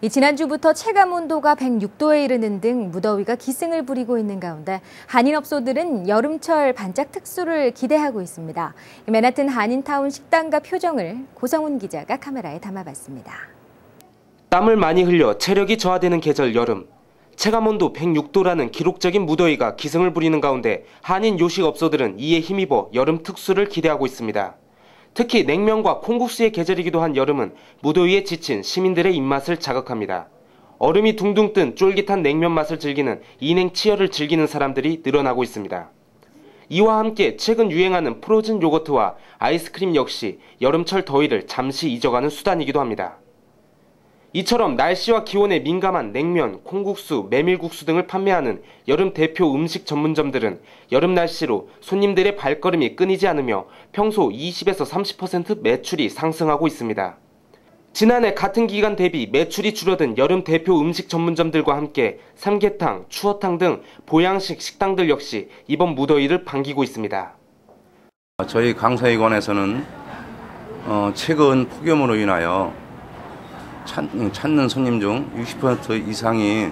이 지난주부터 체감 온도가 106도에 이르는 등 무더위가 기승을 부리고 있는 가운데 한인업소들은 여름철 반짝 특수를 기대하고 있습니다. 맨하튼 한인타운 식당가 표정을 고성훈 기자가 카메라에 담아봤습니다. 땀을 많이 흘려 체력이 저하되는 계절 여름. 체감 온도 106도라는 기록적인 무더위가 기승을 부리는 가운데 한인 요식업소들은 이에 힘입어 여름 특수를 기대하고 있습니다. 특히 냉면과 콩국수의 계절이기도 한 여름은 무더위에 지친 시민들의 입맛을 자극합니다. 얼음이 둥둥 뜬 쫄깃한 냉면 맛을 즐기는 인행 치열을 즐기는 사람들이 늘어나고 있습니다. 이와 함께 최근 유행하는 프로즌 요거트와 아이스크림 역시 여름철 더위를 잠시 잊어가는 수단이기도 합니다. 이처럼 날씨와 기온에 민감한 냉면, 콩국수, 메밀국수 등을 판매하는 여름 대표 음식 전문점들은 여름 날씨로 손님들의 발걸음이 끊이지 않으며 평소 20에서 30% 매출이 상승하고 있습니다. 지난해 같은 기간 대비 매출이 줄어든 여름 대표 음식 전문점들과 함께 삼계탕, 추어탕 등 보양식 식당들 역시 이번 무더위를 반기고 있습니다. 저희 강사위관에서는 어, 최근 폭염으로 인하여 찾 는 손님 중 60% 이상이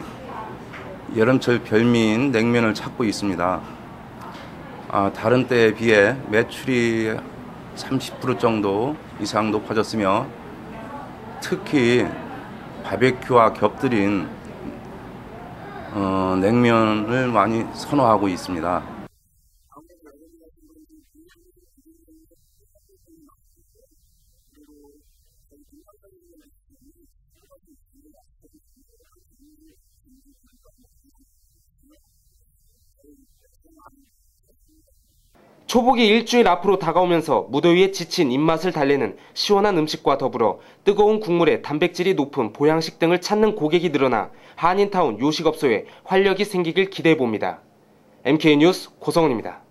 여름철 별미인 냉면을 찾고 있습니다. 아, 다른 때에 비해 매출이 30% 정도 이상 높아졌으며 특히 바베큐와 겹들인 어, 냉면을 많이 선호하고 있습니다. 초복이 일주일 앞으로 다가오면서 무더위에 지친 입맛을 달래는 시원한 음식과 더불어 뜨거운 국물에 단백질이 높은 보양식 등을 찾는 고객이 늘어나 한인타운 요식업소에 활력이 생기길 기대해 봅니다. MK 뉴스 고성훈입니다.